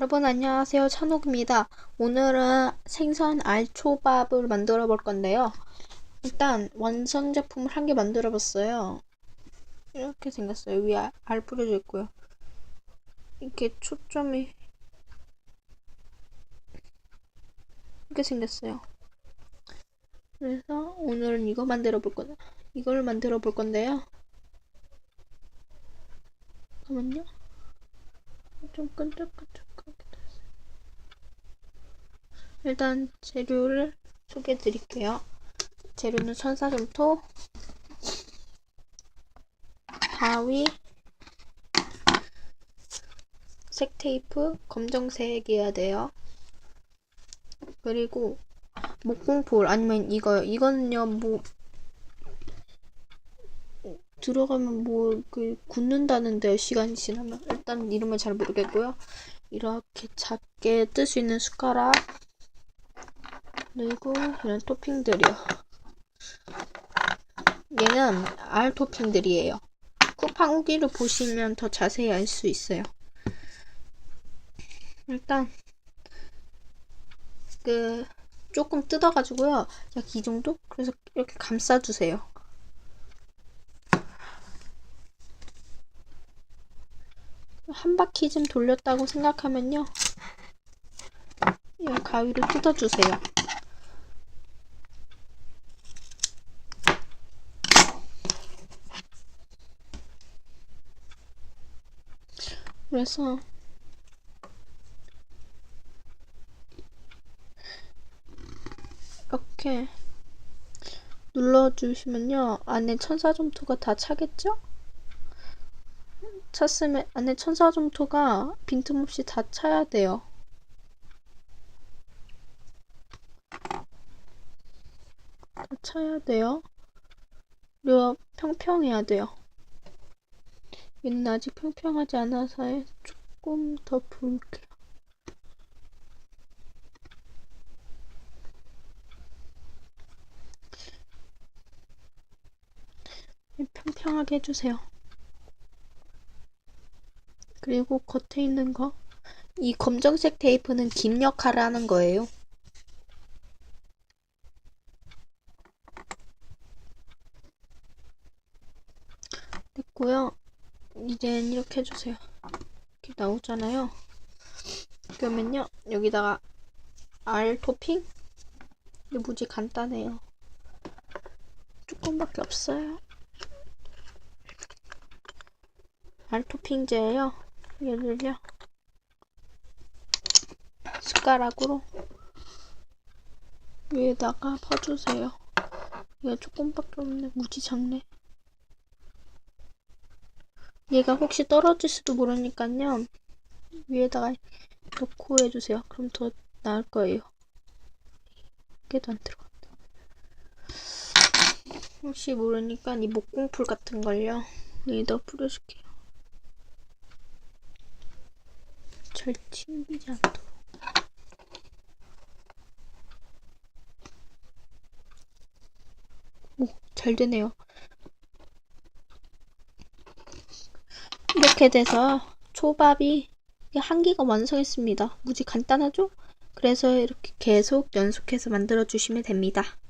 여러분 안녕하세요. 찬옥입니다. 오늘은 생선 알초밥을 만들어 볼 건데요. 일단 완성 제품을 한 개 만들어 봤어요. 이렇게 생겼어요. 위에 알, 알 뿌려져 있고요. 이렇게 초점이 이렇게 생겼어요. 그래서 오늘은 이거 만들어 볼 건데 이걸 만들어 볼 건데요. 잠깐만요. 좀 됐어요. 일단 재료를 소개해 드릴게요. 재료는 천사점토, 바위, 색테이프, 검정색이어야 돼요. 그리고 목공볼 아니면 이거요. 이거는요 뭐 들어가면 뭐 그 굳는다는데 시간이 지나면 일단 이름을 잘 모르겠고요. 이렇게 작게 뜰 수 있는 숟가락 그리고 이런 토핑들이요. 얘는 알 토핑들이에요. 쿠팡 후기를 보시면 더 자세히 알 수 있어요. 일단 그 조금 뜯어가지고요. 약 이 정도? 그래서 이렇게 감싸주세요. 한 바퀴 좀 돌렸다고 생각하면요. 이 가위로 뜯어주세요. 그래서 이렇게 눌러주시면요. 안에 천사점토가 다 차겠죠? 찼으면 안에 천사점토가 빈틈없이 다 차야 돼요. 다 차야 돼요. 그리고 평평해야 돼요. 얘는 아직 평평하지 않아서 조금 더 부을게요. 평평하게 해주세요. 그리고 겉에 있는 거. 이 검정색 테이프는 김 역할을 하는 거예요. 됐고요. 이젠 이렇게 해주세요. 이렇게 나오잖아요. 그러면요. 여기다가 알 토핑? 이게 무지 간단해요. 조금밖에 없어요. 알 토핑제예요. 얘를요. 숟가락으로 위에다가 퍼주세요. 얘가 조금밖에 없네. 무지 작네. 얘가 혹시 떨어질지도 모르니까요. 위에다가 놓고 해주세요. 그럼 더 나을 거예요. 이게도 안 들어간다. 혹시 모르니까 이 목공풀 같은 걸요. 여기다 뿌려줄게요. 잘 튕기지 않도록. 오, 잘 되네요. 이렇게 돼서 초밥이 한 개가 완성했습니다. 무지 간단하죠? 그래서 이렇게 계속 연속해서 만들어 주시면 됩니다.